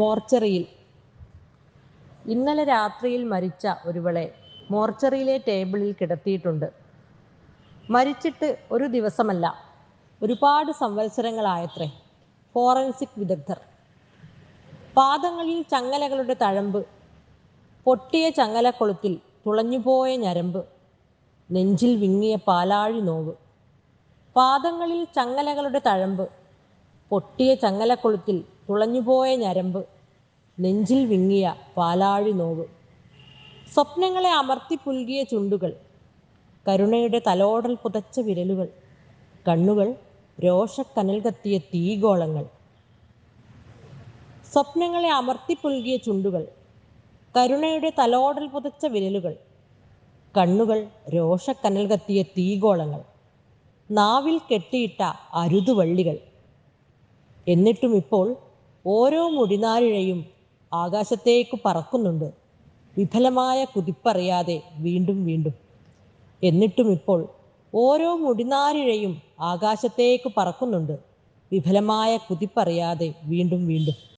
മോർച്ചറിയിൽ. ഇന്നലെ രാത്രിയിൽ മരിച്ച ഒരുവളെ മോർച്ചറിയിലെ ടേബിളിൽ കിടത്തിയിട്ടുണ്ട്. മരിച്ചിട്ട് ഒരു ദിവസമല്ല ഒരുപാട് സംവത്സരങ്ങളായത്രേ. ഫോറൻസിക് വിദഗ്ധർ. പാദങ്ങളിൽ ചങ്ങലകളുടെ തഴമ്പ് പൊട്ടിയ ചങ്ങലക്കൊളുത്തിൽ തുളഞ്ഞുപോയ ഞരമ്പ് നെഞ്ചിൽ വിങ്ങിയ പാലാഴി നോവ്. പാദങ്ങളിൽ ചങ്ങലകളുടെ തഴമ്പ് പൊട്ടിയ ചങ്ങലക്കൊളുത്തിൽ തുളഞ്ഞുപോയ ഞരമ്പ് നെഞ്ചിൽ വിങ്ങിയ പാലാഴി നോവ് സ്വപ്നങ്ങളെ അമർത്തി പുൽകിയ ചുണ്ടുകൾ കരുണയുടെ തലോടൽ പുതച്ച വിരലുകൾ കണ്ണുകൾ രോഷക്കനൽ കത്തിയ തീഗോളങ്ങൾ. സ്വപ്നങ്ങളെ അമർത്തി പുൽകിയ ചുണ്ടുകൾ കരുണയുടെ തലോടൽ പുതച്ച വിരലുകൾ കണ്ണുകൾ രോഷക്കനൽ കത്തിയ തീഗോളങ്ങൾ. നാവിൽ കെട്ടിയിട്ട അരുതുവള്ളികൾ. എന്നിട്ടും ഇപ്പോൾ ഓരോ മുടിനാരിഴയും ആകാശത്തേക്ക് പറക്കുന്നുണ്ട്. വിഫലമായ കുതിപ്പറിയാതെ വീണ്ടും വീണ്ടും. എന്നിട്ടും ഇപ്പോൾ ഓരോ മുടിനാരിഴയും ആകാശത്തേക്ക് പറക്കുന്നുണ്ട്. വിഫലമായ കുതിപ്പറിയാതെ വീണ്ടും വീണ്ടും.